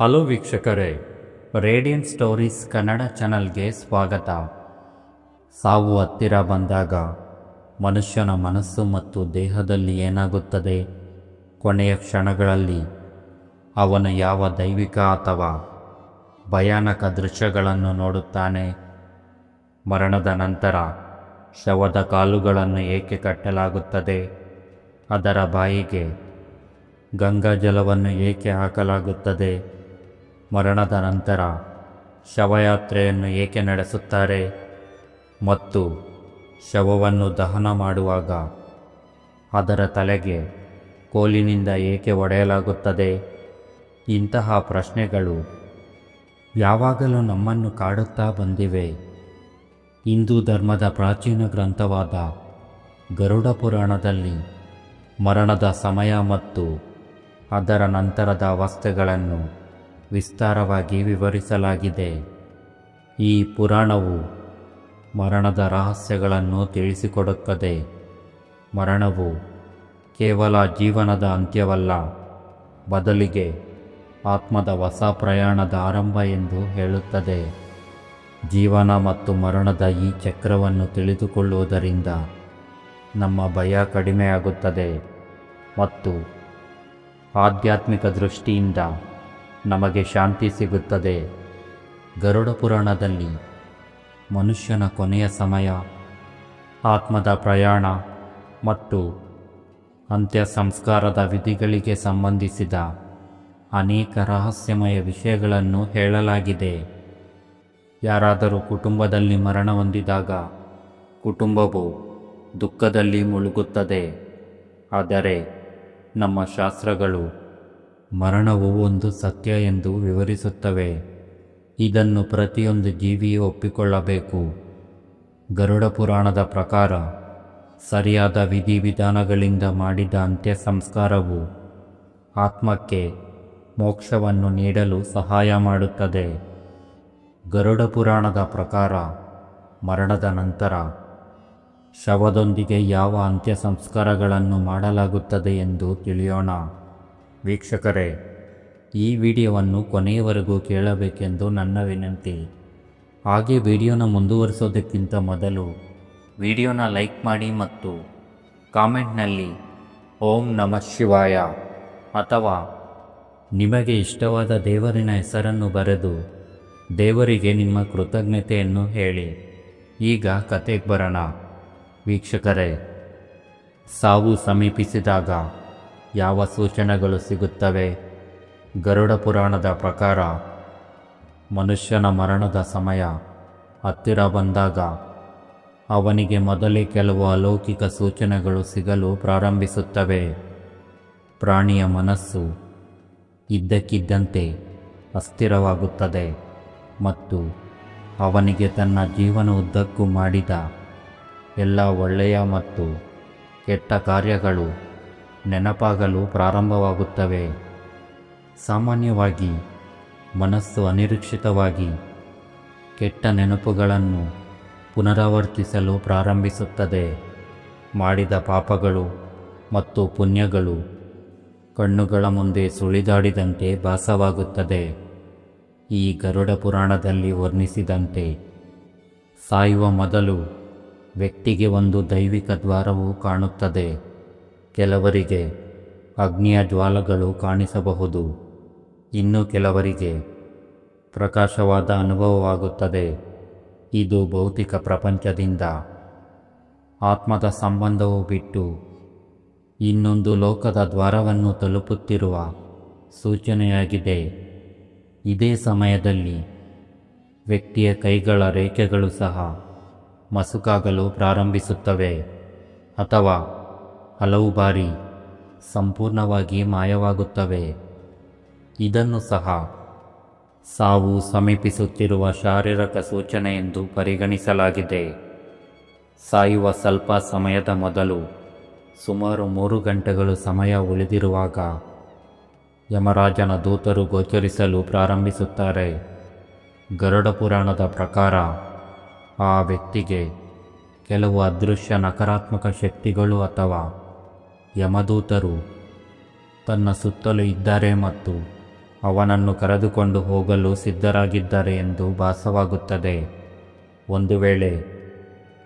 Hello ವೀಕ್ಷಕರೇ, radian stories Kannada ಚಾನಲ್ಗೆ ಸ್ವಾಗತ. ಸಾವು ಹತ್ತಿರ ಬಂದಾಗ ಮನುಷ್ಯನ ಮನಸ್ಸು ಮತ್ತು ದೇಹದಲ್ಲಿ ಏನಾಗುತ್ತದೆ? ಕೊನೆಯ ಕ್ಷಣಗಳಲ್ಲಿ ಅವನು ಯಾವ ದೈವಿಕ ಅಥವಾ ಭಯಾನಕ ದೃಶ್ಯಗಳನ್ನು ನೋಡುತ್ತಾನೆ? ಮರಣದ ನಂತರ ಶವದ ಕಾಲುಗಳನ್ನು ಏಕೆ ಕಟ್ಟಲಾಗುತ್ತದೆ? ಅದರ ಬಾಯಿಗೆ ಗಂಗಾಜಲವನ್ನು ಏಕೆ ಹಾಕಲಾಗುತ್ತದೆ? ಮರಣದ ನಂತರ ಶವಯಾತ್ರೆಯನ್ನು ಏಕೆ ನಡೆಸುತ್ತಾರೆ ಮತ್ತು ಶವವನ್ನು ದಹನ ಮಾಡುವಾಗ ಅದರ ತಲೆಗೆ ಕೋಲಿನಿಂದ ಏಕೆ ಒಡೆಯಲಾಗುತ್ತದೆ? ಇಂತಹ ಪ್ರಶ್ನೆಗಳು ಯಾವಾಗಲೂ ನಮ್ಮನ್ನು ಕಾಡುತ್ತಾ ಬಂದಿವೆ. ಹಿಂದೂ ಧರ್ಮದ ಪ್ರಾಚೀನ ಗ್ರಂಥವಾದ ಗರುಡ ಪುರಾಣದಲ್ಲಿ ಮರಣದ ಸಮಯ ಮತ್ತು ಅದರ ನಂತರದ ಅವಸ್ಥೆಗಳನ್ನು ವಿಸ್ತಾರವಾಗಿ ವಿವರಿಸಲಾಗಿದೆ. ಈ ಪುರಾಣವು ಮರಣದ ರಹಸ್ಯಗಳನ್ನು ತಿಳಿಸಿಕೊಡುತ್ತದೆ. ಮರಣವು ಕೇವಲ ಜೀವನದ ಅಂತ್ಯವಲ್ಲ, ಬದಲಿಗೆ ಆತ್ಮದ ಹೊಸ ಪ್ರಯಾಣದ ಆರಂಭ ಎಂದು ಹೇಳುತ್ತದೆ. ಜೀವನ ಮತ್ತು ಮರಣದ ಈ ಚಕ್ರವನ್ನು ತಿಳಿದುಕೊಳ್ಳುವುದರಿಂದ ನಮ್ಮ ಭಯ ಕಡಿಮೆಯಾಗುತ್ತದೆ ಮತ್ತು ಆಧ್ಯಾತ್ಮಿಕ ದೃಷ್ಟಿಯಿಂದ ನಮಗೆ ಶಾಂತಿ ಸಿಗುತ್ತದೆ. ಗರುಡ ಪುರಾಣದಲ್ಲಿ ಮನುಷ್ಯನ ಕೊನೆಯ ಸಮಯ, ಆತ್ಮದ ಪ್ರಯಾಣ ಮತ್ತು ಅಂತ್ಯ ಸಂಸ್ಕಾರದ ವಿಧಿಗಳಿಗೆ ಸಂಬಂಧಿಸಿದ ಅನೇಕ ರಹಸ್ಯಮಯ ವಿಷಯಗಳನ್ನು ಹೇಳಲಾಗಿದೆ. ಯಾರಾದರೂ ಕುಟುಂಬದಲ್ಲಿ ಮರಣ ಹೊಂದಿದಾಗ ಕುಟುಂಬವು ದುಃಖದಲ್ಲಿ ಮುಳುಗುತ್ತದೆ. ಆದರೆ ನಮ್ಮ ಶಾಸ್ತ್ರಗಳು ಮರಣವು ಒಂದು ಸತ್ಯ ಎಂದು ವಿವರಿಸುತ್ತವೆ. ಇದನ್ನು ಪ್ರತಿಯೊಂದು ಜೀವಿಯೂ ಒಪ್ಪಿಕೊಳ್ಳಬೇಕು. ಗರುಡ ಪುರಾಣದ ಪ್ರಕಾರ ಸರಿಯಾದ ವಿಧಿವಿಧಾನಗಳಿಂದ ಮಾಡಿದ ಅಂತ್ಯ ಸಂಸ್ಕಾರವು ಆತ್ಮಕ್ಕೆ ಮೋಕ್ಷವನ್ನು ನೀಡಲು ಸಹಾಯ ಮಾಡುತ್ತದೆ. ಗರುಡ ಪುರಾಣದ ಪ್ರಕಾರ ಮರಣದ ನಂತರ ಶವದೊಂದಿಗೆ ಯಾವ ಅಂತ್ಯ ಸಂಸ್ಕಾರಗಳನ್ನು ಮಾಡಲಾಗುತ್ತದೆ ಎಂದು ತಿಳಿಯೋಣ. ವೀಕ್ಷಕರೇ, ಈ ವಿಡಿಯೋವನ್ನು ಕೊನೆಯವರೆಗೂ ಕೇಳಬೇಕೆಂದು ನನ್ನ ವಿನಂತಿ. ಹಾಗೆ ವಿಡಿಯೋನ ಮುಂದುವರಿಸೋದಕ್ಕಿಂತ ಮೊದಲು ವಿಡಿಯೋನ ಲೈಕ್ ಮಾಡಿ ಮತ್ತು ಕಾಮೆಂಟ್ನಲ್ಲಿ ಓಂ ನಮಃ ಶಿವಾಯ ಅಥವಾ ನಿಮಗೆ ಇಷ್ಟವಾದ ದೇವರಿನ ಹೆಸರನ್ನು ಬರೆದು ದೇವರಿಗೆ ನಿಮ್ಮ ಕೃತಜ್ಞತೆಯನ್ನು ಹೇಳಿ. ಈಗ ಕತೆಗೆ ಬರೋಣ. ವೀಕ್ಷಕರೇ, ಸಾವು ಸಮೀಪಿಸಿದಾಗ ಯಾವ ಸೂಚನೆಗಳು ಸಿಗುತ್ತವೆ? ಗರುಡ ಪುರಾಣದ ಪ್ರಕಾರ, ಮನುಷ್ಯನ ಮರಣದ ಸಮಯ ಹತ್ತಿರ ಬಂದಾಗ ಅವನಿಗೆ ಮೊದಲೇ ಕೆಲವು ಅಲೌಕಿಕ ಸೂಚನೆಗಳು ಸಿಗಲು ಪ್ರಾರಂಭಿಸುತ್ತವೆ. ಪ್ರಾಣಿಯ ಮನಸ್ಸು ಇದ್ದಕ್ಕಿದ್ದಂತೆ ಅಸ್ಥಿರವಾಗುತ್ತದೆ ಮತ್ತು ಅವನಿಗೆ ತನ್ನ ಜೀವನ ಉದ್ದಕ್ಕೂ ಮಾಡಿದ ಎಲ್ಲ ಒಳ್ಳೆಯ ಮತ್ತು ಕೆಟ್ಟ ಕಾರ್ಯಗಳು ನೆನಪಾಗಲು ಪ್ರಾರಂಭವಾಗುತ್ತವೆ. ಸಾಮಾನ್ಯವಾಗಿ ಮನಸ್ಸು ಅನಿರೀಕ್ಷಿತವಾಗಿ ಕೆಟ್ಟ ನೆನಪುಗಳನ್ನು ಪುನರಾವರ್ತಿಸಲು ಪ್ರಾರಂಭಿಸುತ್ತದೆ. ಮಾಡಿದ ಪಾಪಗಳು ಮತ್ತು ಪುಣ್ಯಗಳು ಕಣ್ಣುಗಳ ಮುಂದೆ ಸುಳಿದಾಡಿದಂತೆ ಭಾಸವಾಗುತ್ತದೆ. ಈ ಗರುಡ ಪುರಾಣದಲ್ಲಿ ವರ್ಣಿಸಿದಂತೆ ಸಾಯುವ ಮೊದಲು ವ್ಯಕ್ತಿಗೆ ಒಂದು ದೈವಿಕ ದ್ವಾರವು ಕಾಣುತ್ತದೆ. ಕೆಲವರಿಗೆ ಅಗ್ನಿಯ ಜ್ವಾಲಗಳು ಕಾಣಿಸಬಹುದು. ಇನ್ನು ಕೆಲವರಿಗೆ ಪ್ರಕಾಶವಾದ ಅನುಭವವಾಗುತ್ತದೆ. ಇದು ಭೌತಿಕ ಪ್ರಪಂಚದಿಂದ ಆತ್ಮದ ಸಂಬಂಧವು ಬಿಟ್ಟು ಇನ್ನೊಂದು ಲೋಕದ ದ್ವಾರವನ್ನು ತಲುಪುತ್ತಿರುವ ಸೂಚನೆಯಾಗಿದೆ. ಇದೇ ಸಮಯದಲ್ಲಿ ವ್ಯಕ್ತಿಯ ಕೈಗಳ ರೇಖೆಗಳು ಸಹ ಮಸುಕಾಗಲು ಪ್ರಾರಂಭಿಸುತ್ತವೆ ಅಥವಾ ಹಲವು ಬಾರಿ ಸಂಪೂರ್ಣವಾಗಿ ಮಾಯವಾಗುತ್ತವೆ. ಇದನ್ನು ಸಹ ಸಾವು ಸಮೀಪಿಸುತ್ತಿರುವ ಶಾರೀರಿಕ ಸೂಚನೆ ಎಂದು ಪರಿಗಣಿಸಲಾಗಿದೆ. ಸಾಯುವ ಸ್ವಲ್ಪ ಸಮಯದ ಮೊದಲು ಸುಮಾರು ಮೂರು ಗಂಟೆಗಳು ಸಮಯ ಉಳಿದಿರುವಾಗ ಯಮರಾಜನ ದೂತರು ಗೋಚರಿಸಲು ಪ್ರಾರಂಭಿಸುತ್ತಾರೆ. ಗರುಡ ಪುರಾಣದ ಪ್ರಕಾರ ಆ ವ್ಯಕ್ತಿಗೆ ಕೆಲವು ಅದೃಶ್ಯ ನಕಾರಾತ್ಮಕ ಶಕ್ತಿಗಳು ಅಥವಾ ಯಮದೂತರು ತನ್ನ ಸುತ್ತಲೂ ಇದ್ದಾರೆ ಮತ್ತು ಅವನನ್ನು ಕರೆದುಕೊಂಡು ಹೋಗಲು ಸಿದ್ಧರಾಗಿದ್ದಾರೆ ಎಂದು ಭಾಸವಾಗುತ್ತದೆ. ಒಂದು ವೇಳೆ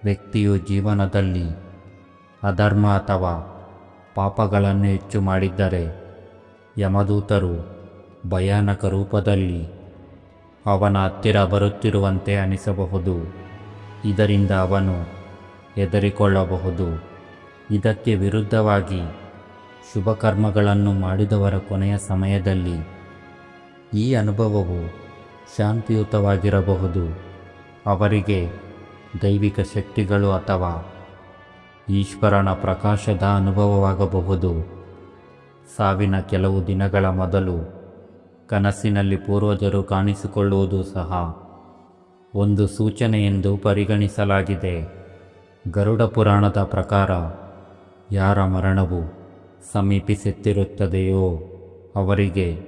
ವ್ಯಕ್ತಿಯು ಜೀವನದಲ್ಲಿ ಅಧರ್ಮ ಅಥವಾ ಪಾಪಗಳನ್ನು ಹೆಚ್ಚು ಮಾಡಿದ್ದರೆ, ಯಮದೂತರು ಭಯಾನಕ ರೂಪದಲ್ಲಿ ಅವನ ಹತ್ತಿರ ಬರುತ್ತಿರುವಂತೆ ಅನಿಸಬಹುದು. ಇದರಿಂದ ಅವನು ಹೆದರಿಕೊಳ್ಳಬಹುದು. ಇದಕ್ಕೆ ವಿರುದ್ಧವಾಗಿ ಶುಭ ಕರ್ಮಗಳನ್ನು ಮಾಡಿದವರ ಕೊನೆಯ ಸಮಯದಲ್ಲಿ ಈ ಅನುಭವವು ಶಾಂತಿಯುತವಾಗಿರಬಹುದು. ಅವರಿಗೆ ದೈವಿಕ ಶಕ್ತಿಗಳು ಅಥವಾ ಈಶ್ವರನ ಪ್ರಕಾಶದ ಅನುಭವವಾಗಬಹುದು. ಸಾವಿನ ಕೆಲವು ದಿನಗಳ ಮೊದಲು ಕನಸಿನಲ್ಲಿ ಪೂರ್ವಜರು ಕಾಣಿಸಿಕೊಳ್ಳುವುದು ಸಹ ಒಂದು ಸೂಚನೆ ಎಂದು ಪರಿಗಣಿಸಲಾಗಿದೆ. ಗರುಡ ಪುರಾಣದ ಪ್ರಕಾರ ಯಾರ ಮರಣವು ಸಮೀಪಿಸುತ್ತಿರುತ್ತದೆಯೋ ಅವರಿಗೆ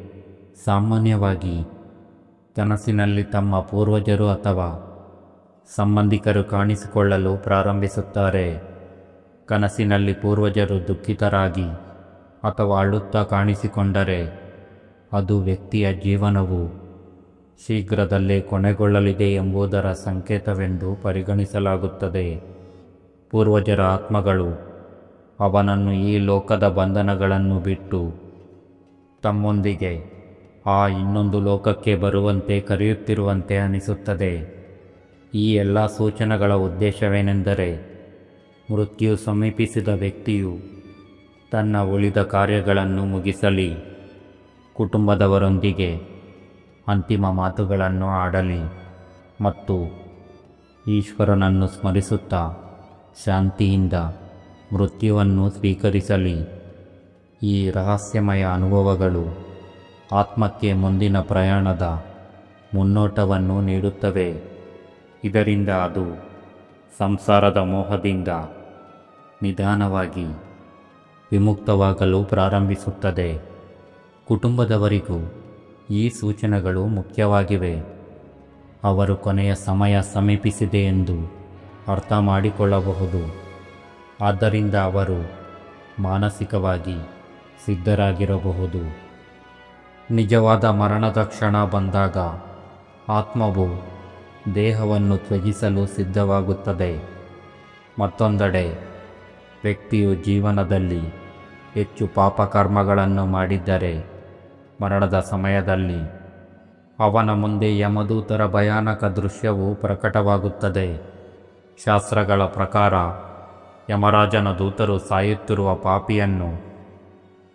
ಸಾಮಾನ್ಯವಾಗಿ ಕನಸಿನಲ್ಲಿ ತಮ್ಮ ಪೂರ್ವಜರು ಅಥವಾ ಸಂಬಂಧಿಕರು ಕಾಣಿಸಿಕೊಳ್ಳಲು ಪ್ರಾರಂಭಿಸುತ್ತಾರೆ. ಕನಸಿನಲ್ಲಿ ಪೂರ್ವಜರು ದುಃಖಿತರಾಗಿ ಅಥವಾ ಅಳುತ್ತಾ ಕಾಣಿಸಿಕೊಂಡರೆ ಅದು ವ್ಯಕ್ತಿಯ ಜೀವನವು ಶೀಘ್ರದಲ್ಲೇ ಕೊನೆಗೊಳ್ಳಲಿದೆ ಎಂಬುದರ ಸಂಕೇತವೆಂದು ಪರಿಗಣಿಸಲಾಗುತ್ತದೆ. ಪೂರ್ವಜರ ಆತ್ಮಗಳು ಅವನನ್ನು ಈ ಲೋಕದ ಬಂಧನಗಳನ್ನು ಬಿಟ್ಟು ತಮ್ಮೊಂದಿಗೆ, ಆ ಇನ್ನೊಂದು ಲೋಕಕ್ಕೆ ಬರುವಂತೆ ಕರೆಯುತ್ತಿರುವಂತೆ ಅನಿಸುತ್ತದೆ. ಈ ಎಲ್ಲ ಸೂಚನೆಗಳ ಉದ್ದೇಶವೇನೆಂದರೆ, ಮೃತ್ಯು ಸಮೀಪಿಸಿದ ವ್ಯಕ್ತಿಯು ತನ್ನ ಉಳಿದ ಕಾರ್ಯಗಳನ್ನು ಮುಗಿಸಲಿ, ಕುಟುಂಬದವರೊಂದಿಗೆ ಅಂತಿಮ ಮಾತುಗಳನ್ನು ಆಡಲಿ ಮತ್ತು ಈಶ್ವರನನ್ನು ಸ್ಮರಿಸುತ್ತಾ ಶಾಂತಿಯಿಂದ ಮೃತ್ಯುವನ್ನು ಸ್ವೀಕರಿಸಲಿ. ಈ ರಹಸ್ಯಮಯ ಅನುಭವಗಳು ಆತ್ಮಕ್ಕೆ ಮುಂದಿನ ಪ್ರಯಾಣದ ಮುನ್ನೋಟವನ್ನು ನೀಡುತ್ತವೆ. ಇದರಿಂದ ಅದು ಸಂಸಾರದ ಮೋಹದಿಂದ ನಿಧಾನವಾಗಿ ವಿಮುಕ್ತವಾಗಲು ಪ್ರಾರಂಭಿಸುತ್ತದೆ. ಕುಟುಂಬದವರಿಗೂ ಈ ಸೂಚನೆಗಳು ಮುಖ್ಯವಾಗಿವೆ. ಅವರು ಕೊನೆಯ ಸಮಯ ಸಮೀಪಿಸಿದೆ ಎಂದು ಅರ್ಥ ಮಾಡಿಕೊಳ್ಳಬಹುದು. ಆದ್ದರಿಂದ ಅವರು ಮಾನಸಿಕವಾಗಿ ಸಿದ್ಧರಾಗಿರಬಹುದು. ನಿಜವಾದ ಮರಣದ ಕ್ಷಣ ಬಂದಾಗ ಆತ್ಮವು ದೇಹವನ್ನು ತ್ಯಜಿಸಲು ಸಿದ್ಧವಾಗುತ್ತದೆ. ಮತ್ತೊಂದೆಡೆ, ವ್ಯಕ್ತಿಯು ಜೀವನದಲ್ಲಿ ಹೆಚ್ಚು ಪಾಪಕರ್ಮಗಳನ್ನು ಮಾಡಿದ್ದರೆ, ಮರಣದ ಸಮಯದಲ್ಲಿ ಅವನ ಮುಂದೆ ಯಮದೂತರ ಭಯಾನಕ ದೃಶ್ಯವು ಪ್ರಕಟವಾಗುತ್ತದೆ. ಶಾಸ್ತ್ರಗಳ ಪ್ರಕಾರ ಯಮರಾಜನ ದೂತರು ಸಾಯುತ್ತಿರುವ ಪಾಪಿಯನ್ನು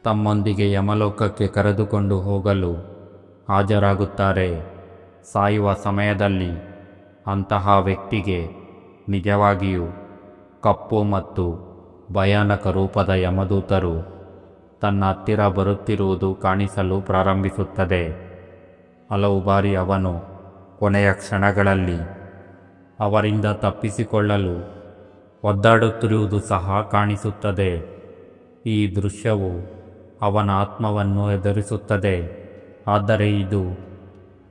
ತಮ್ಮೊಂದಿಗೆ ಯಮಲೋಕಕ್ಕೆ ಕರೆದುಕೊಂಡು ಹೋಗಲು ಹಾಜರಾಗುತ್ತಾರೆ. ಸಾಯುವ ಸಮಯದಲ್ಲಿ ಅಂತಹ ವ್ಯಕ್ತಿಗೆ ನಿಜವಾಗಿಯೂ ಕಪ್ಪು ಮತ್ತು ಭಯಾನಕ ರೂಪದ ಯಮದೂತರು ತನ್ನ ಹತ್ತಿರ ಬರುತ್ತಿರುವುದು ಕಾಣಿಸಲು ಪ್ರಾರಂಭಿಸುತ್ತದೆ. ಹಲವು ಬಾರಿ ಅವನು ಕೊನೆಯ ಕ್ಷಣಗಳಲ್ಲಿ ಅವರಿಂದ ತಪ್ಪಿಸಿಕೊಳ್ಳಲು ಒದ್ದಾಡುತ್ತಿರುವುದು ಸಹ ಕಾಣಿಸುತ್ತದೆ. ಈ ದೃಶ್ಯವು ಅವನ ಆತ್ಮವನ್ನು ಎದುರಿಸುತ್ತದೆ. ಆದರೆ ಇದು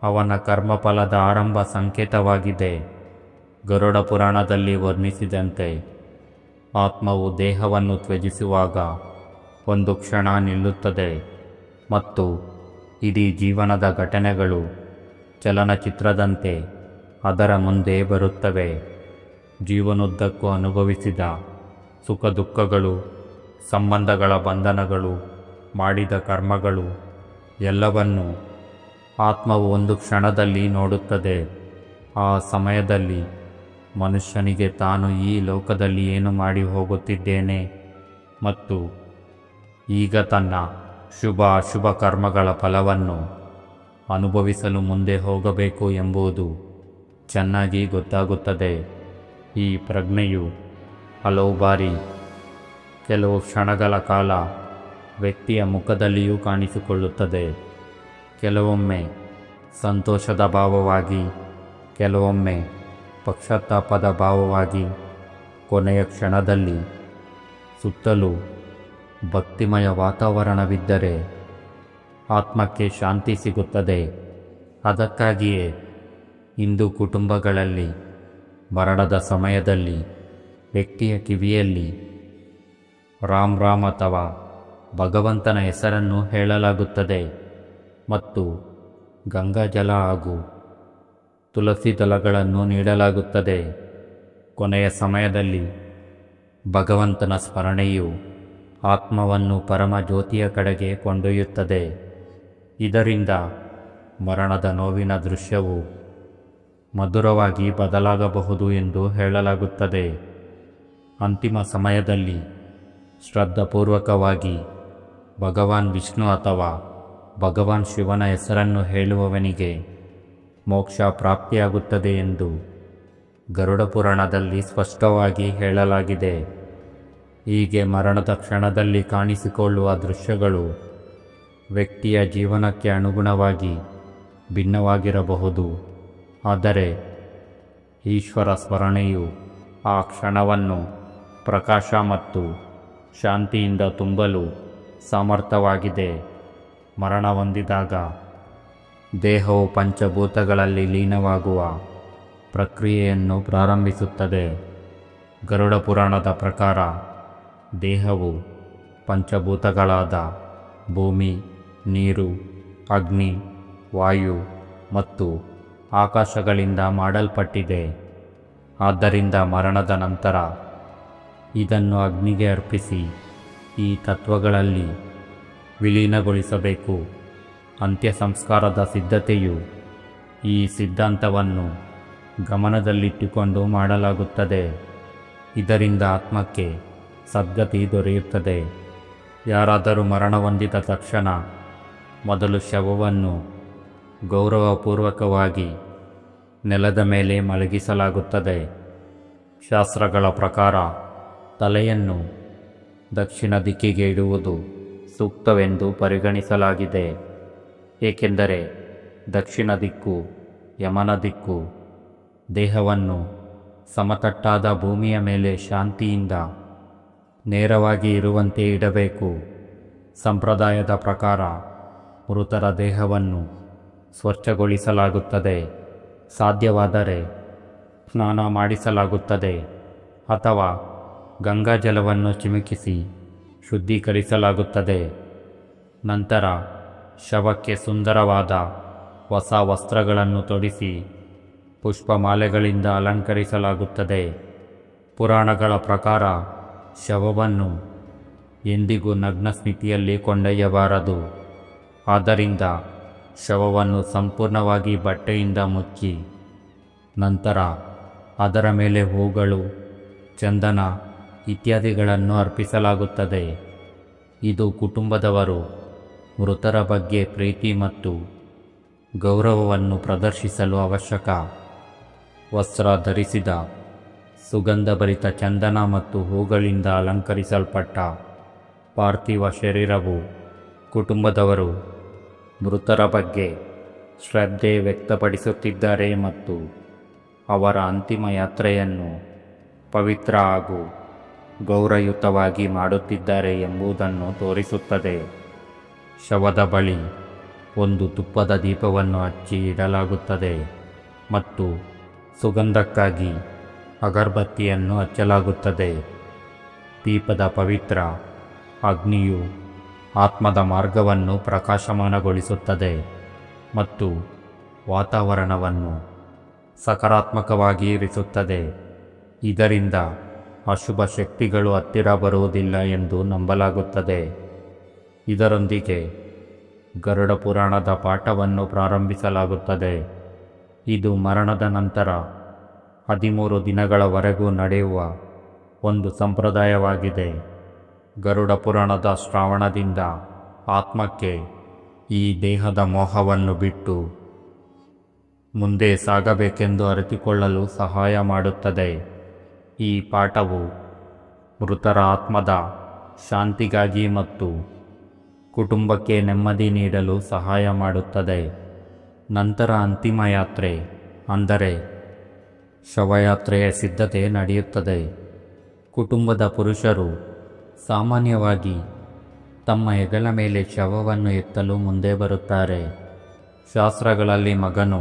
ಅವನ ಕರ್ಮಫಲದ ಆರಂಭ ಸಂಕೇತವಾಗಿದೆ. ಗರುಡ ಪುರಾಣದಲ್ಲಿ ವರ್ಣಿಸಿದಂತೆ ಆತ್ಮವು ದೇಹವನ್ನು ತ್ಯಜಿಸುವಾಗ ಒಂದು ಕ್ಷಣ ನಿಲ್ಲುತ್ತದೆ ಮತ್ತು ಇಡೀ ಜೀವನದ ಘಟನೆಗಳು ಚಲನಚಿತ್ರದಂತೆ ಅದರ ಮುಂದೆ ಬರುತ್ತವೆ. ಜೀವನದುದ್ದಕ್ಕೂ ಅನುಭವಿಸಿದ ಸುಖ ದುಃಖಗಳು ಸಂಬಂಧಗಳ ಬಂಧನಗಳು, ಮಾಡಿದ ಕರ್ಮಗಳು, ಎಲ್ಲವನ್ನೂ ಆತ್ಮವು ಒಂದು ಕ್ಷಣದಲ್ಲಿ ನೋಡುತ್ತದೆ. ಆ ಸಮಯದಲ್ಲಿ ಮನುಷ್ಯನಿಗೆ ತಾನು ಈ ಲೋಕದಲ್ಲಿ ಏನು ಮಾಡಿ ಹೋಗುತ್ತಿದ್ದೇನೆ ಮತ್ತು ಈಗ ತನ್ನ ಶುಭ ಅಶುಭ ಕರ್ಮಗಳ ಫಲವನ್ನು ಅನುಭವಿಸಲು ಮುಂದೆ ಹೋಗಬೇಕು ಎಂಬುದು ಚೆನ್ನಾಗಿ ಗೊತ್ತಾಗುತ್ತದೆ. ಈ ಪ್ರಜ್ಞೆಯು ಹಲವು ಬಾರಿ ಕೆಲವು ಕ್ಷಣಗಳ ಕಾಲ ವ್ಯಕ್ತಿಯ ಮುಖದಲ್ಲಿಯೂ ಕಾಣಿಸಿಕೊಳ್ಳುತ್ತದೆ. ಕೆಲವೊಮ್ಮೆ ಸಂತೋಷದ ಭಾವವಾಗಿ, ಕೆಲವೊಮ್ಮೆ ಪಕ್ಷತಾಪದ ಭಾವವಾಗಿ ಕೊನೆಯ ಕ್ಷಣದಲ್ಲಿ ಸುತ್ತಲೂ ಭಕ್ತಿಮಯ ವಾತಾವರಣವಿದ್ದರೆ ಆತ್ಮಕ್ಕೆ ಶಾಂತಿ ಸಿಗುತ್ತದೆ. ಅದಕ್ಕಾಗಿಯೇ ಇಂದು ಕುಟುಂಬಗಳಲ್ಲಿ ಮರಣದ ಸಮಯದಲ್ಲಿ, ವ್ಯಕ್ತಿಯ ಕಿವಿಯಲ್ಲಿ ರಾಮ್ ರಾಮ್ ಅಥವಾ ಭಗವಂತನ ಹೆಸರನ್ನು ಹೇಳಲಾಗುತ್ತದೆ ಮತ್ತು ಗಂಗಾಜಲ ಹಾಗೂ ತುಳಸಿ ದಲಗಳನ್ನು ನೀಡಲಾಗುತ್ತದೆ. ಕೊನೆಯ ಸಮಯದಲ್ಲಿ ಭಗವಂತನ ಸ್ಮರಣೆಯು ಆತ್ಮವನ್ನು ಪರಮ ಜ್ಯೋತಿಯ ಕಡೆಗೆ ಕೊಂಡೊಯ್ಯುತ್ತದೆ. ಇದರಿಂದ ಮರಣದ ನೋವಿನ ದೃಶ್ಯವು ಮಧುರವಾಗಿ ಬದಲಾಗಬಹುದು ಎಂದು ಹೇಳಲಾಗುತ್ತದೆ. ಅಂತಿಮ ಸಮಯದಲ್ಲಿ ಶ್ರದ್ಧಾಪೂರ್ವಕವಾಗಿ ಭಗವಾನ್ ವಿಷ್ಣು ಅಥವಾ ಭಗವಾನ್ ಶಿವನ ಹೆಸರನ್ನು ಹೇಳುವವನಿಗೆ ಮೋಕ್ಷ ಪ್ರಾಪ್ತಿಯಾಗುತ್ತದೆ ಎಂದು ಗರುಡ ಪುರಾಣದಲ್ಲಿ ಸ್ಪಷ್ಟವಾಗಿ ಹೇಳಲಾಗಿದೆ. ಹೀಗೆ ಮರಣದ ಕ್ಷಣದಲ್ಲಿ ಕಾಣಿಸಿಕೊಳ್ಳುವ ದೃಶ್ಯಗಳು ವ್ಯಕ್ತಿಯ ಜೀವನಕ್ಕೆ ಅನುಗುಣವಾಗಿ ಭಿನ್ನವಾಗಿರಬಹುದು. ಆದರೆ ಈಶ್ವರ ಸ್ಮರಣೆಯು ಆ ಕ್ಷಣವನ್ನು ಪ್ರಕಾಶ ಮತ್ತು ಶಾಂತಿಯಿಂದ ತುಂಬಲು ಸಮರ್ಥವಾಗಿದೆ. ಮರಣ ಹೊಂದಿದಾಗ ದೇಹವು ಪಂಚಭೂತಗಳಲ್ಲಿ ಲೀನವಾಗುವ ಪ್ರಕ್ರಿಯೆಯನ್ನು ಪ್ರಾರಂಭಿಸುತ್ತದೆ. ಗರುಡ ಪುರಾಣದ ಪ್ರಕಾರ ದೇಹವು ಪಂಚಭೂತಗಳಾದ ಭೂಮಿ, ನೀರು, ಅಗ್ನಿ, ವಾಯು ಮತ್ತು ಆಕಾಶಗಳಿಂದ ಮಾಡಲ್ಪಟ್ಟಿದೆ. ಆದ್ದರಿಂದ ಮರಣದ ನಂತರ ಇದನ್ನು ಅಗ್ನಿಗೆ ಅರ್ಪಿಸಿ ಈ ತತ್ವಗಳಲ್ಲಿ ವಿಲೀನಗೊಳಿಸಬೇಕು. ಅಂತ್ಯ ಸಂಸ್ಕಾರದ ಸಿದ್ಧತೆಯು ಈ ಸಿದ್ಧಾಂತವನ್ನು ಗಮನದಲ್ಲಿಟ್ಟುಕೊಂಡು ಮಾಡಲಾಗುತ್ತದೆ. ಇದರಿಂದ ಆತ್ಮಕ್ಕೆ ಸದ್ಗತಿ ದೊರೆಯುತ್ತದೆ. ಯಾರಾದರೂ ಮರಣ ಹೊಂದಿದ ತಕ್ಷಣ ಮೊದಲು ಶವವನ್ನು ಗೌರವಪೂರ್ವಕವಾಗಿ ನೆಲದ ಮೇಲೆ ಮಲಗಿಸಲಾಗುತ್ತದೆ. ಶಾಸ್ತ್ರಗಳ ಪ್ರಕಾರ ತಲೆಯನ್ನು ದಕ್ಷಿಣ ದಿಕ್ಕಿಗೆ ಇಡುವುದು ಸೂಕ್ತವೆಂದು ಪರಿಗಣಿಸಲಾಗಿದೆ. ಏಕೆಂದರೆ ದಕ್ಷಿಣ ದಿಕ್ಕು ಯಮನ ದಿಕ್ಕು, ದೇಹವನ್ನು ಸಮತಟ್ಟಾದ ಭೂಮಿಯ ಮೇಲೆ ಶಾಂತಿಯಿಂದ ನೇರವಾಗಿ ಇರುವಂತೆ ಇಡಬೇಕು. ಸಂಪ್ರದಾಯದ ಪ್ರಕಾರ ಮೃತರ ದೇಹವನ್ನು ಸ್ವಚ್ಛಗೊಳಿಸಲಾಗುತ್ತದೆ. ಸಾಧ್ಯವಾದರೆ ಸ್ನಾನ ಮಾಡಿಸಲಾಗುತ್ತದೆ ಅಥವಾ ಗಂಗಾಜಲವನ್ನು ಚಿಮುಕಿಸಿ ಶುದ್ಧೀಕರಿಸಲಾಗುತ್ತದೆ. ನಂತರ ಶವಕ್ಕೆ ಸುಂದರವಾದ ಹೊಸ ವಸ್ತ್ರಗಳನ್ನು ತೊಡಿಸಿ ಪುಷ್ಪಮಾಲೆಗಳಿಂದ ಅಲಂಕರಿಸಲಾಗುತ್ತದೆ. ಪುರಾಣಗಳ ಪ್ರಕಾರ ಶವವನ್ನು ಎಂದಿಗೂ ನಗ್ನ ಸ್ಥಿತಿಯಲ್ಲಿ ಕೊಂಡೊಯ್ಯಬಾರದು. ಆದ್ದರಿಂದ ಶವವನ್ನು ಸಂಪೂರ್ಣವಾಗಿ ಬಟ್ಟೆಯಿಂದ ಮುಚ್ಚಿ, ನಂತರ ಅದರ ಮೇಲೆ ಹೂಗಳು, ಚಂದನ ಇತ್ಯಾದಿಗಳನ್ನು ಅರ್ಪಿಸಲಾಗುತ್ತದೆ. ಇದು ಕುಟುಂಬದವರು ಮೃತರ ಬಗ್ಗೆ ಪ್ರೀತಿ ಮತ್ತು ಗೌರವವನ್ನು ಪ್ರದರ್ಶಿಸಲು ಅವಶ್ಯಕ. ವಸ್ತ್ರ ಧರಿಸಿದ ಸುಗಂಧಭರಿತ ಚಂದನ ಮತ್ತು ಹೂಗಳಿಂದ ಅಲಂಕರಿಸಲ್ಪಟ್ಟ ಪಾರ್ಥಿವ ಶರೀರವು ಕುಟುಂಬದವರು ಮೃತರ ಬಗ್ಗೆ ಶ್ರದ್ಧೆ ವ್ಯಕ್ತಪಡಿಸುತ್ತಿದ್ದಾರೆ ಮತ್ತು ಅವರ ಅಂತಿಮ ಯಾತ್ರೆಯನ್ನು ಪವಿತ್ರ ಹಾಗೂ ಗೌರಯುತವಾಗಿ ಮಾಡುತ್ತಿದ್ದಾರೆ ಎಂಬುದನ್ನು ತೋರಿಸುತ್ತದೆ. ಶವದ ಬಳಿ ಒಂದು ತುಪ್ಪದ ದೀಪವನ್ನು ಹಚ್ಚಿ ಇಡಲಾಗುತ್ತದೆ ಮತ್ತು ಸುಗಂಧಕ್ಕಾಗಿ ಅಗರಬತ್ತಿಯನ್ನು ಹಚ್ಚಲಾಗುತ್ತದೆ. ದೀಪದ ಪವಿತ್ರ ಅಗ್ನಿಯು ಆತ್ಮದ ಮಾರ್ಗವನ್ನು ಪ್ರಕಾಶಮಾನಗೊಳಿಸುತ್ತದೆ ಮತ್ತು ವಾತಾವರಣವನ್ನು ಸಕಾರಾತ್ಮಕವಾಗಿ ಇರಿಸುತ್ತದೆ. ಇದರಿಂದ ಅಶುಭ ಶಕ್ತಿಗಳು ಹತ್ತಿರ ಬರುವುದಿಲ್ಲ ಎಂದು ನಂಬಲಾಗುತ್ತದೆ. ಇದರೊಂದಿಗೆ ಗರುಡ ಪುರಾಣದ ಪಾಠವನ್ನು ಪ್ರಾರಂಭಿಸಲಾಗುತ್ತದೆ. ಇದು ಮರಣದ ನಂತರ ಹದಿಮೂರು ದಿನಗಳವರೆಗೂ ನಡೆಯುವ ಒಂದು ಸಂಪ್ರದಾಯವಾಗಿದೆ. ಗರುಡ ಪುರಾಣದ ಶ್ರಾವಣದಿಂದ ಆತ್ಮಕ್ಕೆ ಈ ದೇಹದ ಮೋಹವನ್ನು ಬಿಟ್ಟು ಮುಂದೆ ಸಾಗಬೇಕೆಂದು ಅರಿತುಕೊಳ್ಳಲು ಸಹಾಯ ಮಾಡುತ್ತದೆ. ಈ ಪಾಠವು ಮೃತರ ಆತ್ಮದ ಶಾಂತಿಗಾಗಿ ಮತ್ತು ಕುಟುಂಬಕ್ಕೆ ನೆಮ್ಮದಿ ನೀಡಲು ಸಹಾಯ ಮಾಡುತ್ತದೆ. ನಂತರ ಅಂತಿಮ ಯಾತ್ರೆ, ಅಂದರೆ ಶವಯಾತ್ರೆಯ ಸಿದ್ಧತೆ ನಡೆಯುತ್ತದೆ. ಕುಟುಂಬದ ಪುರುಷರು ಸಾಮಾನ್ಯವಾಗಿ ತಮ್ಮ ಹೆಗಲ ಮೇಲೆ ಶವವನ್ನು ಎತ್ತಲು ಮುಂದೆ ಬರುತ್ತಾರೆ. ಶಾಸ್ತ್ರಗಳಲ್ಲಿ ಮಗನು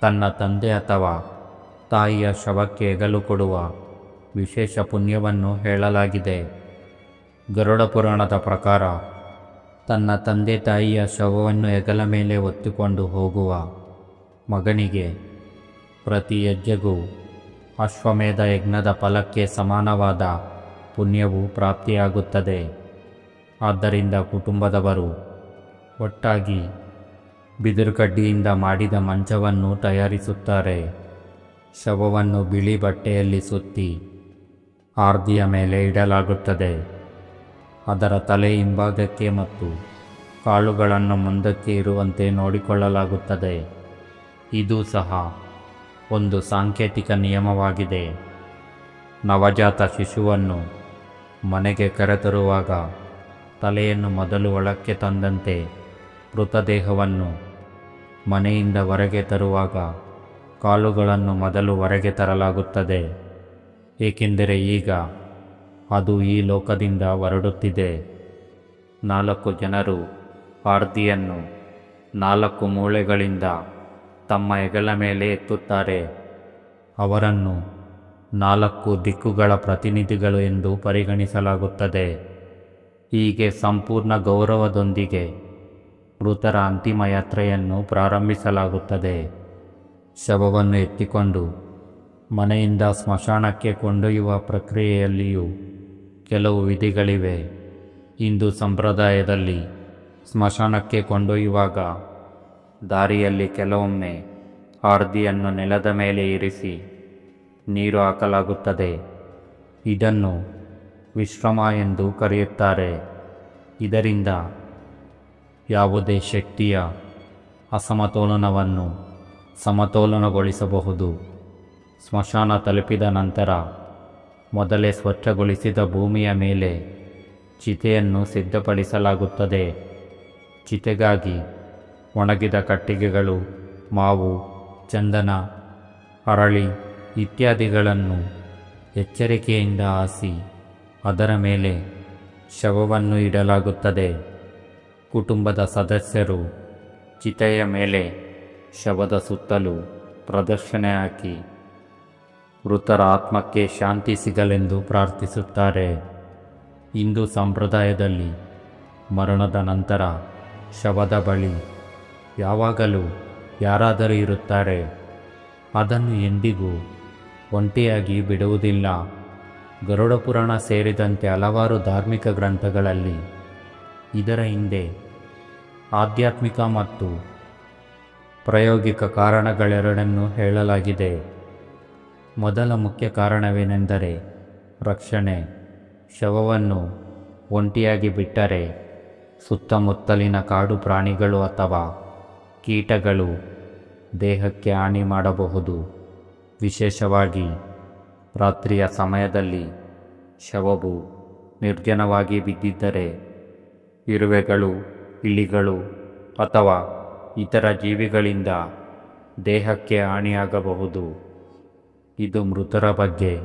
ತನ್ನ ತಂದೆ ಅಥವಾ ತಾಯಿಯ ಶವಕ್ಕೆ ಹೆಗಲು ಕೊಡುವ ವಿಶೇಷ ಪುಣ್ಯವನ್ನು ಹೇಳಲಾಗಿದೆ. ಗರುಡ ಪುರಾಣದ ಪ್ರಕಾರ ತನ್ನ ತಂದೆ ತಾಯಿಯ ಶವವನ್ನು ಹೆಗಲ ಮೇಲೆ ಒತ್ತಿಕೊಂಡು ಹೋಗುವ ಮಗನಿಗೆ ಪ್ರತಿ ಹೆಜ್ಜೆಗೂ ಅಶ್ವಮೇಧ ಯಜ್ಞದ ಫಲಕ್ಕೆ ಸಮಾನವಾದ ಪುಣ್ಯವು ಪ್ರಾಪ್ತಿಯಾಗುತ್ತದೆ. ಆದ್ದರಿಂದ ಕುಟುಂಬದವರು ಒಟ್ಟಾಗಿ ಬಿದಿರುಗಡ್ಡಿಯಿಂದ ಮಾಡಿದ ಮಂಚವನ್ನು ತಯಾರಿಸುತ್ತಾರೆ. ಶವವನ್ನು ಬಿಳಿ ಬಟ್ಟೆಯಲ್ಲಿ ಸುತ್ತಿ ಆರ್ದಿಯ ಮೇಲೆ ಇಡಲಾಗುತ್ತದೆ. ಅದರ ತಲೆ ಹಿಂಭಾಗಕ್ಕೆ ಮತ್ತು ಕಾಳುಗಳನ್ನು ಮುಂದಕ್ಕೆ ಇರುವಂತೆ ನೋಡಿಕೊಳ್ಳಲಾಗುತ್ತದೆ. ಇದು ಸಹ ಒಂದು ಸಾಂಕೇತಿಕ ನಿಯಮವಾಗಿದೆ. ನವಜಾತ ಶಿಶುವನ್ನು ಮನೆಗೆ ಕರೆತರುವಾಗ ತಲೆಯನ್ನು ಮೊದಲು ಒಳಕ್ಕೆ ತಂದಂತೆ ಮೃತದೇಹವನ್ನು ಮನೆಯಿಂದ ಹೊರಗೆ ತರುವಾಗ ಕಾಲುಗಳನ್ನು ಮೊದಲು ಹೊರಗೆ ತರಲಾಗುತ್ತದೆ. ಏಕೆಂದರೆ ಈಗ ಅದು ಈ ಲೋಕದಿಂದ ಹೊರಡುತ್ತಿದೆ. ನಾಲ್ಕು ಜನರು ಆರ್ತಿಯನ್ನು ನಾಲ್ಕು ಮೂಳೆಗಳಿಂದ ತಮ್ಮ ಹೆಗಲ ಮೇಲೆ ಎತ್ತುತ್ತಾರೆ. ಅವರನ್ನು ನಾಲ್ಕು ದಿಕ್ಕುಗಳ ಪ್ರತಿನಿಧಿಗಳು ಎಂದು ಪರಿಗಣಿಸಲಾಗುತ್ತದೆ. ಹೀಗೆ ಸಂಪೂರ್ಣ ಗೌರವದೊಂದಿಗೆ ಮೃತರ ಅಂತಿಮ ಯಾತ್ರೆಯನ್ನು ಪ್ರಾರಂಭಿಸಲಾಗುತ್ತದೆ. ಶವವನ್ನು ಎತ್ತಿಕೊಂಡು ಮನೆಯಿಂದ ಸ್ಮಶಾನಕ್ಕೆ ಕೊಂಡೊಯ್ಯುವ ಪ್ರಕ್ರಿಯೆಯಲ್ಲಿಯೂ ಕೆಲವು ವಿಧಿಗಳಿವೆ. ಹಿಂದೂ ಸಂಪ್ರದಾಯದಲ್ಲಿ ಸ್ಮಶಾನಕ್ಕೆ ಕೊಂಡೊಯ್ಯುವಾಗ ದಾರಿಯಲ್ಲಿ ಕೆಲವೊಮ್ಮೆ ಆರ್ದಿಯನ್ನು ನೆಲದ ಮೇಲೆ ಇರಿಸಿ ನೀರು ಹಾಕಲಾಗುತ್ತದೆ. ಇದನ್ನು ವಿಶ್ರಮ ಎಂದು ಕರೆಯುತ್ತಾರೆ. ಇದರಿಂದ ಯಾವುದೇ ಶಕ್ತಿಯ ಅಸಮತೋಲನವನ್ನು ಸಮತೋಲನಗೊಳಿಸಬಹುದು. ಸ್ಮಶಾನ ತಲುಪಿದ ನಂತರ ಮೊದಲೇ ಸ್ವಚ್ಛಗೊಳಿಸಿದ ಭೂಮಿಯ ಮೇಲೆ ಚಿತೆಯನ್ನು ಸಿದ್ಧಪಡಿಸಲಾಗುತ್ತದೆ. ಚಿತೆಗಾಗಿ ಒಣಗಿದ ಕಟ್ಟಿಗೆಗಳು, ಮಾವು, ಚಂದನ, ಅರಳಿ ಇತ್ಯಾದಿಗಳನ್ನು ಎಚ್ಚರಿಕೆಯಿಂದ ಹಾಸಿ ಅದರ ಮೇಲೆ ಶವವನ್ನು ಇಡಲಾಗುತ್ತದೆ. ಕುಟುಂಬದ ಸದಸ್ಯರು ಚಿತೆಯ ಮೇಲೆ ಶವದ ಸುತ್ತಲೂ ಪ್ರದರ್ಶನೆ ಹಾಕಿ ಮೃತರ ಆತ್ಮಕ್ಕೆ ಶಾಂತಿ ಸಿಗಲೆಂದು ಪ್ರಾರ್ಥಿಸುತ್ತಾರೆ. ಹಿಂದೂ ಸಂಪ್ರದಾಯದಲ್ಲಿ ಮರಣದ ನಂತರ ಶವದ ಬಳಿ ಯಾವಾಗಲೂ ಯಾರಾದರೂ ಇರುತ್ತಾರೆ. ಅದನ್ನು ಎಂದಿಗೂ ಒಂಟಿಯಾಗಿ ಬಿಡುವುದಿಲ್ಲ. ಗರುಡ ಪುರಾಣ ಸೇರಿದಂತೆ ಹಲವಾರು ಧಾರ್ಮಿಕ ಗ್ರಂಥಗಳಲ್ಲಿ ಇದರ ಹಿಂದೆ ಆಧ್ಯಾತ್ಮಿಕ ಮತ್ತು ಪ್ರಾಯೋಗಿಕ ಕಾರಣಗಳೆರಡನ್ನು ಹೇಳಲಾಗಿದೆ. ಮೊದಲ ಮುಖ್ಯ ಕಾರಣವೇನೆಂದರೆ ರಕ್ಷಣೆ. ಶವವನ್ನು ಒಂಟಿಯಾಗಿ ಬಿಟ್ಟರೆ ಸುತ್ತಮುತ್ತಲಿನ ಕಾಡು ಪ್ರಾಣಿಗಳು ಅಥವಾ ಕೀಟಗಳು ದೇಹಕ್ಕೆ ಹಾನಿ ಮಾಡಬಹುದು. ವಿಶೇಷವಾಗಿ ರಾತ್ರಿಯ ಸಮಯದಲ್ಲಿ ಶವವು ನಿರ್ಜನವಾಗಿ ಬಿದ್ದಿದ್ದರೆ ಇರುವೆಗಳು ಇಲಿಗಳು ಅಥವಾ ಇತರ ಜೀವಿಗಳಿಂದ ದೇಹಕ್ಕೆ ಹಾನಿಯಾಗಬಹುದು. ಇದು ಮೃತರ ಬಗ್ಗೆ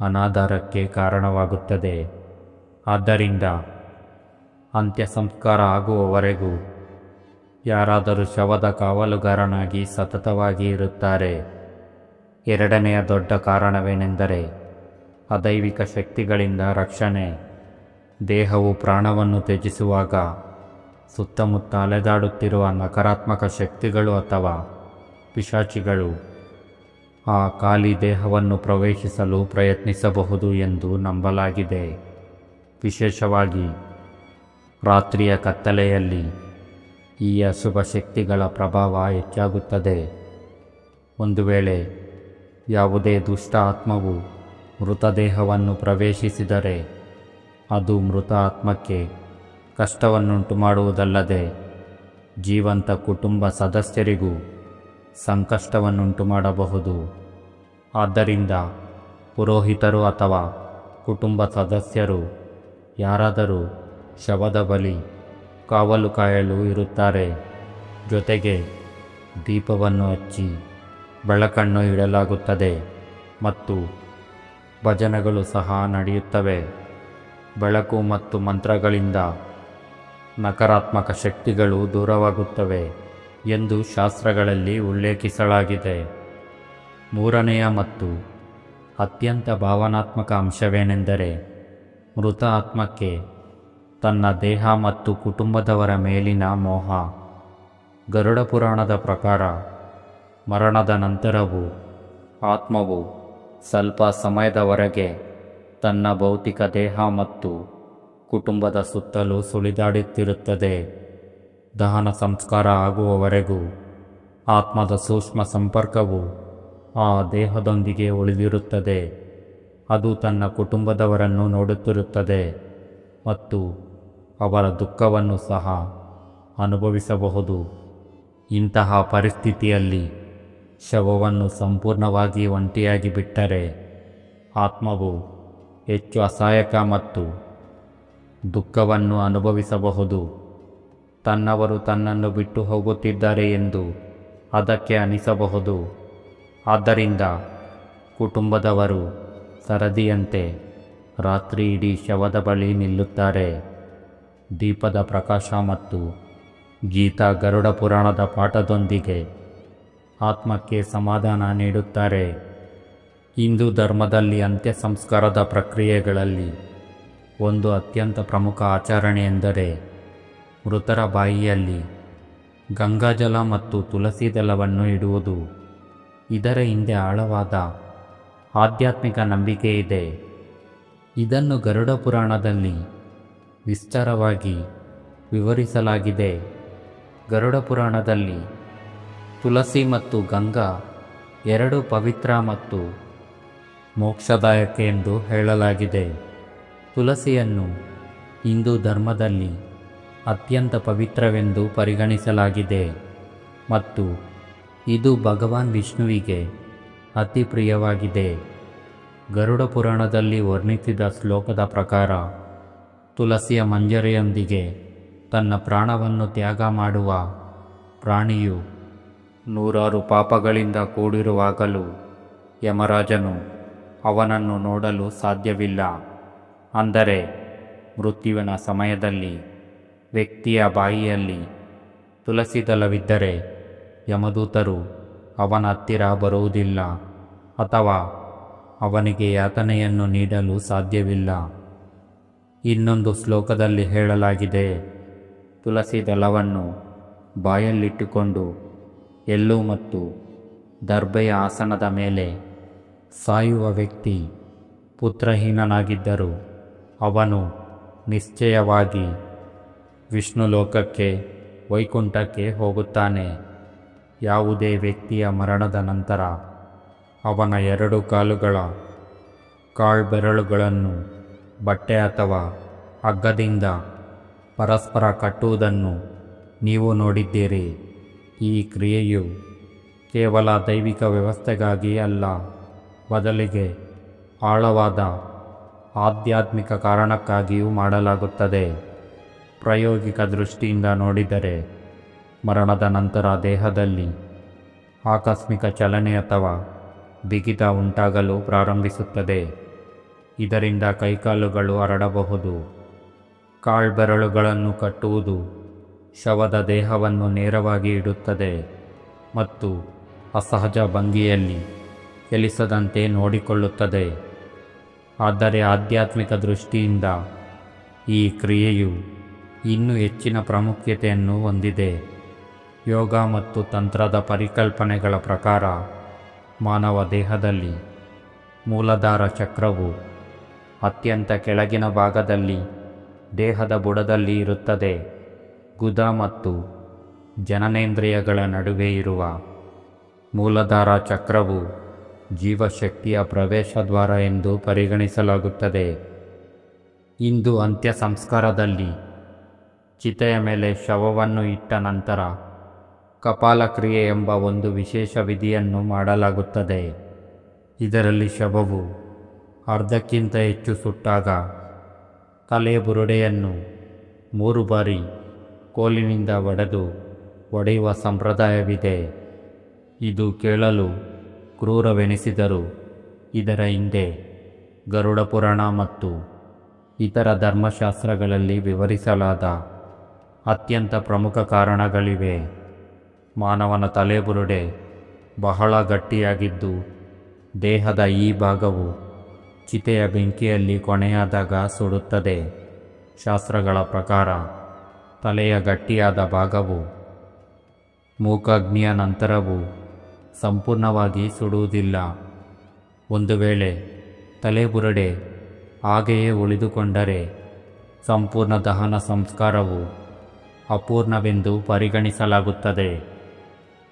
ಅನಾಧಾರಕ್ಕೆ ಕಾರಣವಾಗುತ್ತದೆ. ಆದ್ದರಿಂದ ಅಂತ್ಯ ಸಂಸ್ಕಾರ ಆಗುವವರೆಗೂ ಯಾರಾದರೂ ಶವದ ಕಾವಲುಗಾರನಾಗಿ ಸತತವಾಗಿ ಇರುತ್ತಾರೆ. ಎರಡನೆಯ ದೊಡ್ಡ ಕಾರಣವೇನೆಂದರೆ ಅದೈವಿಕ ಶಕ್ತಿಗಳಿಂದ ರಕ್ಷಣೆ. ದೇಹವು ಪ್ರಾಣವನ್ನು ತ್ಯಜಿಸುವಾಗ ಸುತ್ತಮುತ್ತ ಅಲೆದಾಡುತ್ತಿರುವ ನಕಾರಾತ್ಮಕ ಶಕ್ತಿಗಳು ಅಥವಾ ಪಿಶಾಚಿಗಳು ಆ ಖಾಲಿ ದೇಹವನ್ನು ಪ್ರವೇಶಿಸಲು ಪ್ರಯತ್ನಿಸಬಹುದು ಎಂದು ನಂಬಲಾಗಿದೆ. ವಿಶೇಷವಾಗಿ ರಾತ್ರಿಯ ಕತ್ತಲೆಯಲ್ಲಿ ಈ ಅಶುಭ ಶಕ್ತಿಗಳ ಪ್ರಭಾವ ಹೆಚ್ಚಾಗುತ್ತದೆ. ಒಂದು ವೇಳೆ ಯಾವುದೇ ದುಷ್ಟ ಆತ್ಮವು ಮೃತದೇಹವನ್ನು ಪ್ರವೇಶಿಸಿದರೆ ಅದು ಮೃತ ಆತ್ಮಕ್ಕೆ ಕಷ್ಟವನ್ನುಂಟು ಮಾಡುವುದಲ್ಲದೆ ಜೀವಂತ ಕುಟುಂಬ ಸದಸ್ಯರಿಗೂ ಸಂಕಷ್ಟವನ್ನುಂಟು ಮಾಡಬಹುದು ಆದ್ದರಿಂದ ಪುರೋಹಿತರು ಅಥವಾ ಕುಟುಂಬ ಸದಸ್ಯರು ಯಾರಾದರೂ ಶವದ ಬಲಿ, ಕಾವಲು ಕಾಯಲು ಇರುತ್ತಾರೆ, ಜೊತೆಗೆ ದೀಪವನ್ನು ಹಚ್ಚಿ ಬೆಳಕನ್ನು ಇಡಲಾಗುತ್ತದೆ ಮತ್ತು ಭಜನೆಗಳು ಸಹ ನಡೆಯುತ್ತವೆ. ಬೆಳಕು ಮತ್ತು ಮಂತ್ರಗಳಿಂದ ನಕಾರಾತ್ಮಕ ಶಕ್ತಿಗಳು ದೂರವಾಗುತ್ತವೆ ಎಂದು ಶಾಸ್ತ್ರಗಳಲ್ಲಿ ಉಲ್ಲೇಖಿಸಲಾಗಿದೆ. ಮೂರನೆಯ ಮತ್ತು ಅತ್ಯಂತ ಭಾವನಾತ್ಮಕ ಅಂಶವೇನೆಂದರೆ ಮೃತ ಆತ್ಮಕ್ಕೆ ತನ್ನ ದೇಹ ಮತ್ತು ಕುಟುಂಬದವರ ಮೇಲಿನ ಮೋಹ. ಗರುಡ ಪುರಾಣದ ಪ್ರಕಾರ ಮರಣದ ನಂತರವೂ ಆತ್ಮವು ಸ್ವಲ್ಪ ಸಮಯದವರೆಗೆ ತನ್ನ ಭೌತಿಕ ದೇಹ ಮತ್ತು ಕುಟುಂಬದ ಸುತ್ತಲೂ ಸುಳಿದಾಡುತ್ತಿರುತ್ತದೆ. ದಹನ ಸಂಸ್ಕಾರ ಆಗುವವರೆಗೂ ಆತ್ಮದ ಸೂಕ್ಷ್ಮ ಸಂಪರ್ಕವು ಆ ದೇಹದೊಂದಿಗೆ ಉಳಿದಿರುತ್ತದೆ. ಅದು ತನ್ನ ಕುಟುಂಬದವರನ್ನು ನೋಡುತ್ತಿರುತ್ತದೆ ಮತ್ತು ಅವರ ದುಃಖವನ್ನು ಸಹ ಅನುಭವಿಸಬಹುದು. ಇಂತಹ ಪರಿಸ್ಥಿತಿಯಲ್ಲಿ ಶವವನ್ನು ಸಂಪೂರ್ಣವಾಗಿ ಒಂಟಿಯಾಗಿ ಬಿಟ್ಟರೆ ಆತ್ಮವು ಹೆಚ್ಚು ಅಸಹಾಯಕ ಮತ್ತು ದುಃಖವನ್ನು ಅನುಭವಿಸಬಹುದು. ತನ್ನವರು ತನ್ನನ್ನು ಬಿಟ್ಟು ಹೋಗುತ್ತಿದ್ದಾರೆ ಎಂದು ಅದಕ್ಕೆ ಅನಿಸಬಹುದು. ಆದ್ದರಿಂದ ಕುಟುಂಬದವರು ಸರದಿಯಂತೆ ರಾತ್ರಿ ಇಡೀ ಶವದ ಬಳಿ ನಿಲ್ಲುತ್ತಾರೆ. ದೀಪದ ಪ್ರಕಾಶ ಮತ್ತು ಗೀತಾ ಗರುಡ ಪುರಾಣದ ಪಾಠದೊಂದಿಗೆ ಆತ್ಮಕ್ಕೆ ಸಮಾಧಾನ ನೀಡುತ್ತಾರೆ. ಹಿಂದೂ ಧರ್ಮದಲ್ಲಿ ಅಂತ್ಯ ಸಂಸ್ಕಾರದ ಪ್ರಕ್ರಿಯೆಗಳಲ್ಲಿ ಒಂದು ಅತ್ಯಂತ ಪ್ರಮುಖ ಆಚರಣೆ ಎಂದರೆ ಮೃತರ ಬಾಯಿಯಲ್ಲಿ ಗಂಗಾಜಲ ಮತ್ತು ತುಳಸಿ ದಳವನ್ನು ಇಡುವುದು. ಇದರ ಹಿಂದೆ ಆಳವಾದ ಆಧ್ಯಾತ್ಮಿಕ ನಂಬಿಕೆ ಇದೆ. ಇದನ್ನು ಗರುಡ ಪುರಾಣದಲ್ಲಿ ವಿಸ್ತಾರವಾಗಿ ವಿವರಿಸಲಾಗಿದೆ. ಗರುಡ ಪುರಾಣದಲ್ಲಿ ತುಳಸಿ ಮತ್ತು ಗಂಗಾ ಎರಡು ಪವಿತ್ರ ಮತ್ತು ಮೋಕ್ಷದಾಯಕ ಎಂದು ಹೇಳಲಾಗಿದೆ. ತುಳಸಿಯನ್ನು ಹಿಂದೂ ಧರ್ಮದಲ್ಲಿ ಅತ್ಯಂತ ಪವಿತ್ರವೆಂದು ಪರಿಗಣಿಸಲಾಗಿದೆ ಮತ್ತು ಇದು ಭಗವಾನ್ ವಿಷ್ಣುವಿಗೆ ಅತಿ ಪ್ರಿಯವಾಗಿದೆ. ಗರುಡ ಪುರಾಣದಲ್ಲಿ ವರ್ಣಿಸಿದ ಶ್ಲೋಕದ ಪ್ರಕಾರ ತುಳಸಿಯ ಮಂಜರಿಯೊಂದಿಗೆ ತನ್ನ ಪ್ರಾಣವನ್ನು ತ್ಯಾಗ ಮಾಡುವ ಪ್ರಾಣಿಯು ನೂರಾರು ಪಾಪಗಳಿಂದ ಕೂಡಿರುವಾಗಲೂ ಯಮರಾಜನು ಅವನನ್ನು ನೋಡಲು ಸಾಧ್ಯವಿಲ್ಲ. ಅಂದರೆ ಮೃತ್ಯುವಿನ ಸಮಯದಲ್ಲಿ ವ್ಯಕ್ತಿಯ ಬಾಯಿಯಲ್ಲಿ ತುಳಸಿ ದಲವಿದ್ದರೆ ಯಮದೂತರು ಅವನ ಹತ್ತಿರ ಬರುವುದಿಲ್ಲ ಅಥವಾ ಅವನಿಗೆ ಯಾತನೆಯನ್ನು ನೀಡಲು ಸಾಧ್ಯವಿಲ್ಲ. ಇನ್ನೊಂದು ಶ್ಲೋಕದಲ್ಲಿ ಹೇಳಲಾಗಿದೆ, ತುಳಸಿ ದಳವನ್ನು ಬಾಯಲ್ಲಿಟ್ಟುಕೊಂಡು ಎಳ್ಳು ಮತ್ತು ದರ್ಬೆಯ ಆಸನದ ಮೇಲೆ ಸಾಯುವ ವ್ಯಕ್ತಿ ಪುತ್ರಹೀನನಾಗಿದ್ದರೂ ಅವನು ನಿಶ್ಚಯವಾಗಿ ವಿಷ್ಣು ಲೋಕಕ್ಕೆ ವೈಕುಂಠಕ್ಕೆ ಹೋಗುತ್ತಾನೆ. ಯಾವುದೇ ವ್ಯಕ್ತಿಯ ಮರಣದ ನಂತರ ಅವನ ಎರಡು ಕಾಲುಗಳ ಕಾಳ್ಬೆರಳುಗಳನ್ನು ಬಟ್ಟೆ ಅಥವಾ ಹಗ್ಗದಿಂದ ಪರಸ್ಪರ ಕಟ್ಟುವುದನ್ನು ನೀವು ನೋಡಿದ್ದೀರಿ. ಈ ಕ್ರಿಯೆಯು ಕೇವಲ ದೈವಿಕ ವ್ಯವಸ್ಥೆಗಾಗಿ ಅಲ್ಲ, ಬದಲಿಗೆ ಆಳವಾದ ಆಧ್ಯಾತ್ಮಿಕ ಕಾರಣಕ್ಕಾಗಿಯೂ ಮಾಡಲಾಗುತ್ತದೆ. ಪ್ರಾಯೋಗಿಕ ದೃಷ್ಟಿಯಿಂದ ನೋಡಿದರೆ, ಮರಣದ ನಂತರ ದೇಹದಲ್ಲಿ ಆಕಸ್ಮಿಕ ಚಲನೆ ಅಥವಾ ಬಿಗಿತ ಉಂಟಾಗಲು ಪ್ರಾರಂಭಿಸುತ್ತದೆ. ಇದರಿಂದ ಕೈಕಾಲುಗಳು ಹರಡಬಹುದು ಕಾಳ್ಬೆರಳುಗಳನ್ನು ಕಟ್ಟುವುದು ಶವದ ದೇಹವನ್ನು ನೇರವಾಗಿ ಇಡುತ್ತದೆ ಮತ್ತು ಅಸಹಜ ಭಂಗಿಯಲ್ಲಿ ಚಲಿಸದಂತೆ ನೋಡಿಕೊಳ್ಳುತ್ತದೆ. ಆದರೆ ಆಧ್ಯಾತ್ಮಿಕ ದೃಷ್ಟಿಯಿಂದ ಈ ಕ್ರಿಯೆಯು ಇನ್ನೂ ಹೆಚ್ಚಿನ ಪ್ರಾಮುಖ್ಯತೆಯನ್ನು ಹೊಂದಿದೆ. ಯೋಗ ಮತ್ತು ತಂತ್ರದ ಪರಿಕಲ್ಪನೆಗಳ ಪ್ರಕಾರ ಮಾನವ ದೇಹದಲ್ಲಿ ಮೂಲಾಧಾರ ಚಕ್ರವು ಅತ್ಯಂತ ಕೆಳಗಿನ ಭಾಗದಲ್ಲಿ ದೇಹದ ಬುಡದಲ್ಲಿ ಇರುತ್ತದೆ. ಗುದ ಮತ್ತು ಜನನೇಂದ್ರಿಯಗಳ ನಡುವೆ ಇರುವ ಮೂಲಧಾರ ಚಕ್ರವು ಜೀವಶಕ್ತಿಯ ಪ್ರವೇಶ ದ್ವಾರ ಎಂದು ಪರಿಗಣಿಸಲಾಗುತ್ತದೆ. ಇಂದು ಅಂತ್ಯ ಸಂಸ್ಕಾರದಲ್ಲಿ ಚಿತೆಯ ಮೇಲೆ ಶವವನ್ನು ಇಟ್ಟ ನಂತರ ಕಪಾಲಕ್ರಿಯೆ ಎಂಬ ಒಂದು ವಿಶೇಷ ವಿಧಿಯನ್ನು ಮಾಡಲಾಗುತ್ತದೆ. ಇದರಲ್ಲಿ ಶವವು ಅರ್ಧಕ್ಕಿಂತ ಹೆಚ್ಚು ಸುಟ್ಟಾಗ ತಲೆ ಬುರುಡೆಯನ್ನು ಮೂರು ಬಾರಿ ಕೋಲಿನಿಂದ ಒಡೆದು ಒಡೆಯುವ ಸಂಪ್ರದಾಯವಿದೆ. ಇದು ಕೇಳಲು ಕ್ರೂರವೆನಿಸಿದರು. ಇದರ ಹಿಂದೆ ಗರುಡ ಪುರಾಣ ಮತ್ತು ಇತರ ಧರ್ಮಶಾಸ್ತ್ರಗಳಲ್ಲಿ ವಿವರಿಸಲಾದ ಅತ್ಯಂತ ಪ್ರಮುಖ ಕಾರಣಗಳಿವೆ. ಮಾನವನ ತಲೆಬುರುಡೆ ಬಹಳ ಗಟ್ಟಿಯಾಗಿದ್ದು, ದೇಹದ ಈ ಭಾಗವು ಚಿತೆಯ ಬೆಂಕಿಯಲ್ಲಿ ಕೊನೆಯಾದಾಗ ಸುಡುತ್ತದೆ. ಶಾಸ್ತ್ರಗಳ ಪ್ರಕಾರ ತಲೆಯ ಗಟ್ಟಿಯಾದ ಭಾಗವು, ಮೂಕಾಗ್ನಿಯ ನಂತರವೂ ಸಂಪೂರ್ಣವಾಗಿ ಸುಡುವುದಿಲ್ಲ. ಒಂದು ವೇಳೆ ತಲೆಬುರಡೆ ಹಾಗೆಯೇ ಉಳಿದುಕೊಂಡರೆ ಸಂಪೂರ್ಣ ದಹನ ಸಂಸ್ಕಾರವು ಅಪೂರ್ಣವೆಂದು ಪರಿಗಣಿಸಲಾಗುತ್ತದೆ.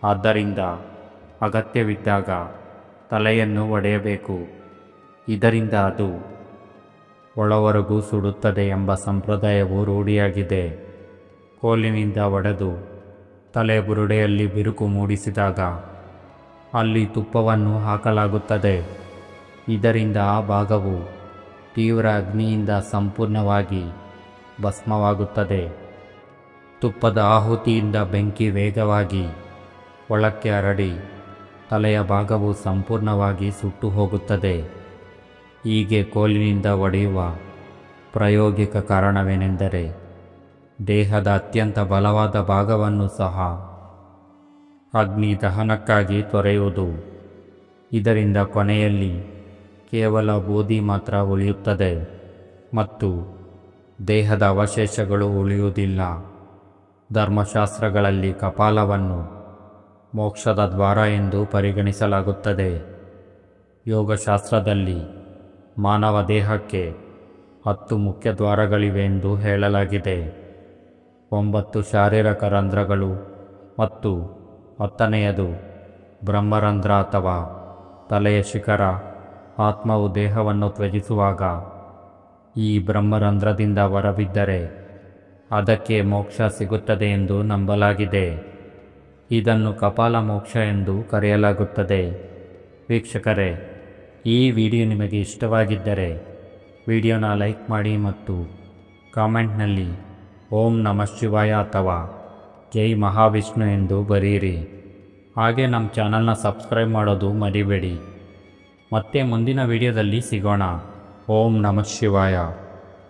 ಆದ್ದರಿಂದ ಅಗತ್ಯವಿದ್ದಾಗ ತಲೆಯನ್ನು ಒಡೆಯಬೇಕು. ಇದರಿಂದ ಅದು ಒಳವರೆಗೂ ಸುಡುತ್ತದೆ ಎಂಬ ಸಂಪ್ರದಾಯವು ರೂಢಿಯಾಗಿದೆ. ಕೋಲಿನಿಂದ ಒಡೆದು ತಲೆ ಬುರುಡೆಯಲ್ಲಿ ಬಿರುಕು ಮೂಡಿಸಿದಾಗ ಅಲ್ಲಿ ತುಪ್ಪವನ್ನು ಹಾಕಲಾಗುತ್ತದೆ. ಇದರಿಂದ ಆ ಭಾಗವು ತೀವ್ರ ಅಗ್ನಿಯಿಂದ ಸಂಪೂರ್ಣವಾಗಿ ಭಸ್ಮವಾಗುತ್ತದೆ. ತುಪ್ಪದ ಆಹುತಿಯಿಂದ ಬೆಂಕಿ ವೇಗವಾಗಿ ಒಳಕ್ಕೆ ಹರಡಿ ತಲೆಯ ಭಾಗವು ಸಂಪೂರ್ಣವಾಗಿ ಸುಟ್ಟು ಹೋಗುತ್ತದೆ ಹೀಗೆ ಕೋಲಿನಿಂದ ಒಡೆಯುವ ಪ್ರಾಯೋಗಿಕ ಕಾರಣವೇನೆಂದರೆ ದೇಹದ ಅತ್ಯಂತ ಬಲವಾದ ಭಾಗವನ್ನು ಸಹ ಅಗ್ನಿ ದಹನಕ್ಕಾಗಿ ತೊರೆಯುವುದು. ಇದರಿಂದ ಕೊನೆಯಲ್ಲಿ ಕೇವಲ ಬೂದಿ ಮಾತ್ರ ಉಳಿಯುತ್ತದೆ ಮತ್ತು ದೇಹದ ಅವಶೇಷಗಳು ಉಳಿಯುವುದಿಲ್ಲ. ಧರ್ಮಶಾಸ್ತ್ರಗಳಲ್ಲಿ ಕಪಾಲವನ್ನು ಮೋಕ್ಷದ ದ್ವಾರ ಎಂದು ಪರಿಗಣಿಸಲಾಗುತ್ತದೆ. ಯೋಗಶಾಸ್ತ್ರದಲ್ಲಿ ಮಾನವ ದೇಹಕ್ಕೆ ಹತ್ತು ಮುಖ್ಯ ದ್ವಾರಗಳಿವೆ ಎಂದು ಹೇಳಲಾಗಿದೆ. ಒಂಬತ್ತು ಶಾರೀರಕ ರಂಧ್ರಗಳು ಮತ್ತು ಹತ್ತನೆಯದು ಬ್ರಹ್ಮರಂಧ್ರ ಅಥವಾ ತಲೆಯ ಶಿಖರ, ಆತ್ಮವು ದೇಹವನ್ನು ತ್ಯಜಿಸುವಾಗ ಈ ಬ್ರಹ್ಮರಂಧ್ರದಿಂದ ಹೊರಬಿದ್ದರೆ ಅದಕ್ಕೆ ಮೋಕ್ಷ ಸಿಗುತ್ತದೆ ಎಂದು ನಂಬಲಾಗಿದೆ. ಇದನ್ನು ಕಪಾಲ ಮೋಕ್ಷ ಎಂದು ಕರೆಯಲಾಗುತ್ತದೆ. ವೀಕ್ಷಕರೇ, ಈ ವಿಡಿಯೋ ನಿಮಗೆ ಇಷ್ಟವಾಗಿದ್ದರೆ ವಿಡಿಯೋನ ಲೈಕ್ ಮಾಡಿ ಮತ್ತು ಕಾಮೆಂಟ್ನಲ್ಲಿ ಓಂ ನಮಃ ಶಿವಾಯ ಅಥವಾ ಜೈ ಮಹಾವಿಷ್ಣು ಎಂದು ಬರೀರಿ ಹಾಗೆ ನಮ್ಮ ಚಾನಲ್ನ ಸಬ್ಸ್ಕ್ರೈಬ್ ಮಾಡೋದು ಮರಿಬೇಡಿ. ಮತ್ತೆ ಮುಂದಿನ ವಿಡಿಯೋದಲ್ಲಿ ಸಿಗೋಣ. ಓಂ ನಮಃ ಶಿವಾಯ.